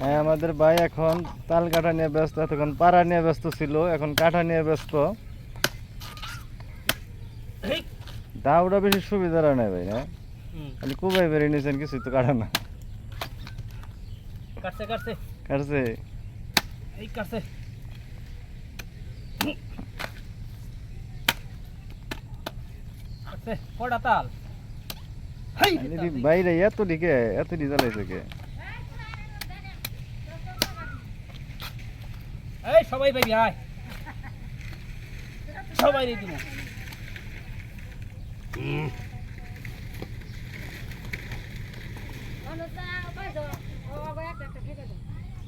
হ্যাঁ আমাদের ভাই এখন তাল কাটা নিয়ে ব্যস্ত তখন পাড়া নিয়ে ব্যস্ত ছিল এখন কাঠা নিয়ে ব্যস্ত। দাউটা বেশি সুবিধার নাই ভাই না? খালি কুবাই বেরিয়ে নিয়েছেন কিছুই তো কাটা না। কাটছে কাটছে। কাটছে? এই কাটছে। কাটছে কটা তাল? বাইরে এত দিকে এত দি জ্বালাইছে কে? এই সবাই পাইবি আয়। সবাই রে দিব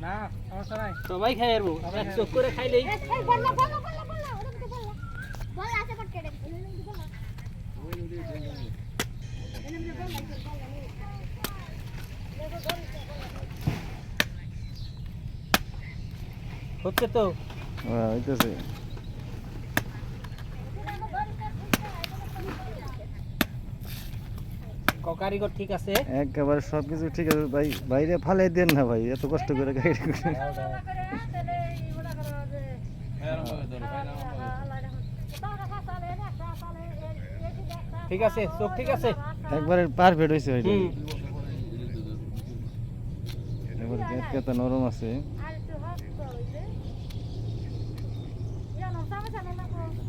না সমস্যা নাই। সবাই খাই আরবো এক চোখ করে খাইলেই। হচ্ছে তো? হ্যাঁ হইতেছে। কারিগর ঠিক আছে? একেবারে ঠিক আছে। ভাই বাইরে ফালাই দেন না ভাই এত কষ্ট করে গাড়ি ঠিক আছে চোখ ঠিক আছে? একবারে পারফেক্ট হয়েছে ভাই। এবার গেট কেতা নরম আছে কে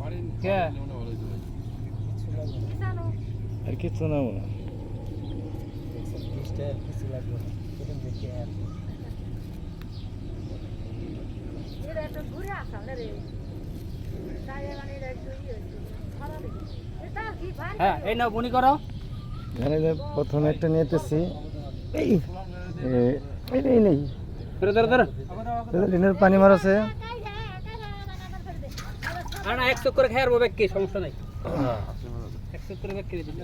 আর কিছু না মনে হ্যাঁ এই নাও বনি করো এখানে যে প্রথমে একটা নিতেছি এই এই নেই নেই ধরো ধরো ধরো দিনের পানি মারছে আর না ব্যাগ সমস্যা নাই। এক চোখ করে ব্যাগ দিন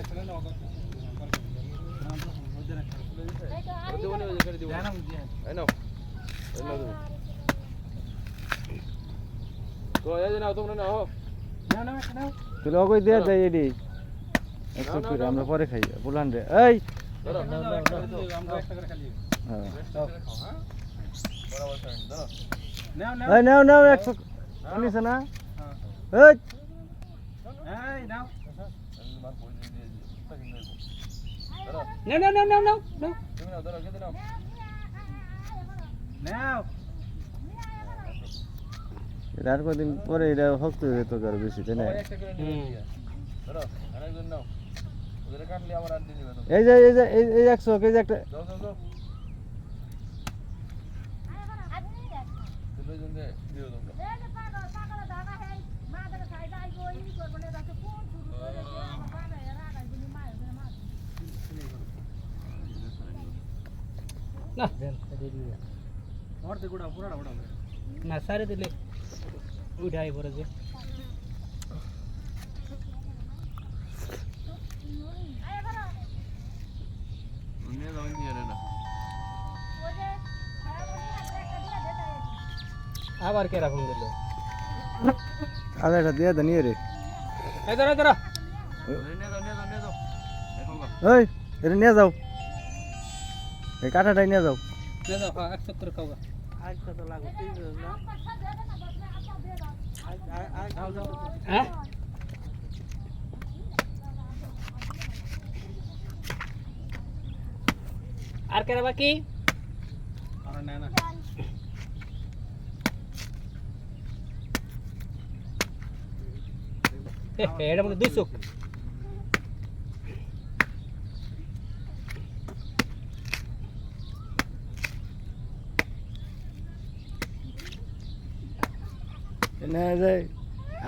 তুই অগই দিয়ে এডি। একশো করে আমরা পরে খাই বুলান রে এই! হ্যাঁ। এই নাও নাও একশো নিছে না? এই নাও নাও নাও নাও নাও নাও এটা আর কদিন পরে এটা শক্ত হয়ে যেত আর বেশি তাই না এই যে এই যে এই এই একশো এই যে একটা না। না সারে দিলে উঠাই পরে যে। আবার কে রাখুন দিল? আধা একটা দিয়ে দেন রে। এই ধরো ধরো। ওই এটা নিয়ে যাও। এই কাঁটাটাই নিয়ে যাও। দে দাও হ্যাঁ এক চোখ করে খাও গা। হ্যাঁ? আর কেরা বাকি? এ, এটার দুই চোখ। না যায়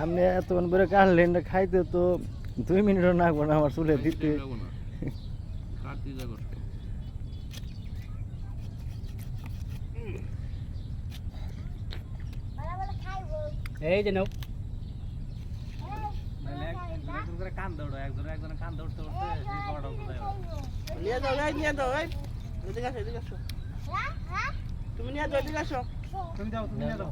আপনি এতক্ষণ করে কাটলেন এটা খাইতে তো দুই মিনিটও লাগবো না আমার চুলে দিতে। এই যে নাও। নিয়ে যাও এই নিয়ে যাও এই। এদিকে আসো এদিকে আসো। তুমি নিয়ে যাও এদিকে আসো। তুমি যাও তুমি নিয়ে যাও।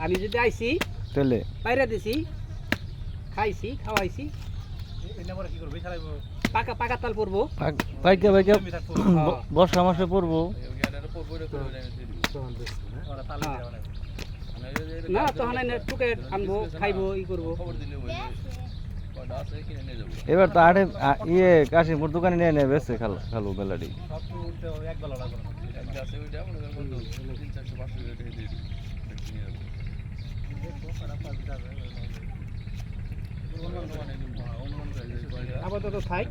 আমি যদি আইছি তাহলে? পাইরা দিছি খাইছি খাওয়াইছি। পাকা পাকা তাল পড়ব পাইকা পাইকা। বর্ষা মাসে পড়ব না তখন টুকে আনব খাইবো ই করব। এবার তো আটে আ- ইয়ে কাশিমপুর দোকানে নিয়ে নেবে বেছে খালো খালো বেলাটি আপাতত খাই